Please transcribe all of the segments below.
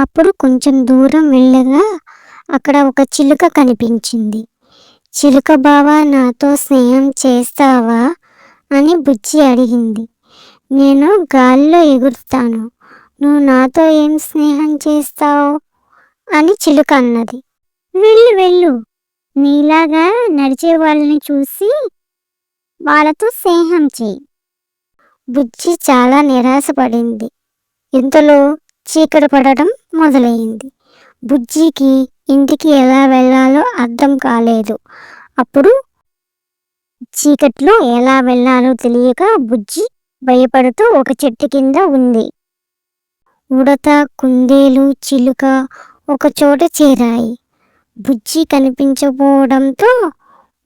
అప్పుడు కొంచెం దూరం వెళ్ళగా అక్కడ ఒక చిలుక కనిపించింది. చిలుక బావా నాతో స్నేహం చేస్తావా? అని బుజ్జి అడిగింది. నేను గాల్లో ఎగురుతాను. నువ్వు నాతో ఏం స్నేహం చేస్తావు? అని చిలుక అన్నది. వెళ్ళు వెళ్ళు. నీలాగా నడిచే వాళ్ళని చూసి వాళ్ళతో స్నేహం చేయి. బుజ్జి చాలా నిరాశపడింది. ఇంతలో చీకటి పడటం మొదలైంది బుజ్జికి ఇంటికి ఎలా వెళ్ళాలో అర్థం కాలేదు. అప్పుడు చీకట్లో ఎలా వెళ్ళాలో తెలియక బుజ్జి భయపడుతూ ఒక చెట్టు కింద ఉంది. ఉడత కుందేలు చిలుక ఒక చోట చేరాయి. బుజ్జి కనిపించకపోవడంతో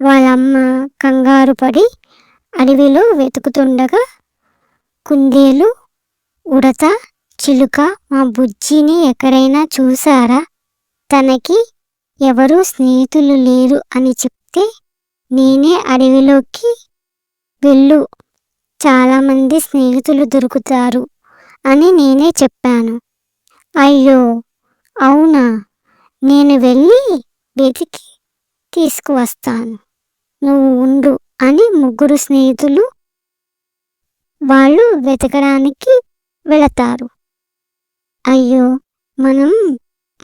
వాళ్ళమ్మ కంగారు పడి అడవిలో వెతుకుతుండగా కుందేలు ఉడత చిలుక మా బుజ్జిని ఎక్కడైనా చూసారా తనకి ఎవరూ స్నేహితులు లేరు అని చెప్తే నేనే అడవిలోకి వెళ్ళు. చాలామంది స్నేహితులు దొరుకుతారు అని నేనే చెప్పాను. అయ్యో! అవునా? నేను వెళ్ళి వెతికి తీసుకువస్తాను. నువ్వు ఉండు అని ముగ్గురు స్నేహితులు వాళ్ళు వెతకడానికి వెళతారు. అయ్యో మనం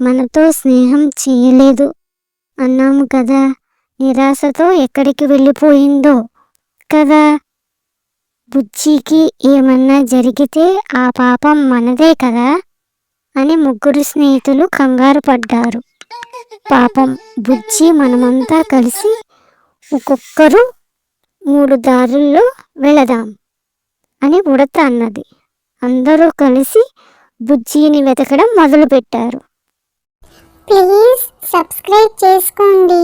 మనతో స్నేహం చేయలేదు. అన్నాము కదా నిరాశతో ఎక్కడికి వెళ్ళిపోయిందో. కదా బుజ్జికి ఏమన్నా జరిగితే ఆ పాపం మనదే కదా అని ముగ్గురు స్నేహితులు కంగారు పడ్డారు. పాపం బుజ్జి మనమంతా కలిసి ఒక్కొక్కరు మూడు దారుల్లో వెళదాం అని ఉడత అన్నది. అందరూ కలిసి బుజ్జిని వెతకడం మొదలుపెట్టారు. ప్లీజ్ సబ్స్క్రైబ్ చేసుకోండి.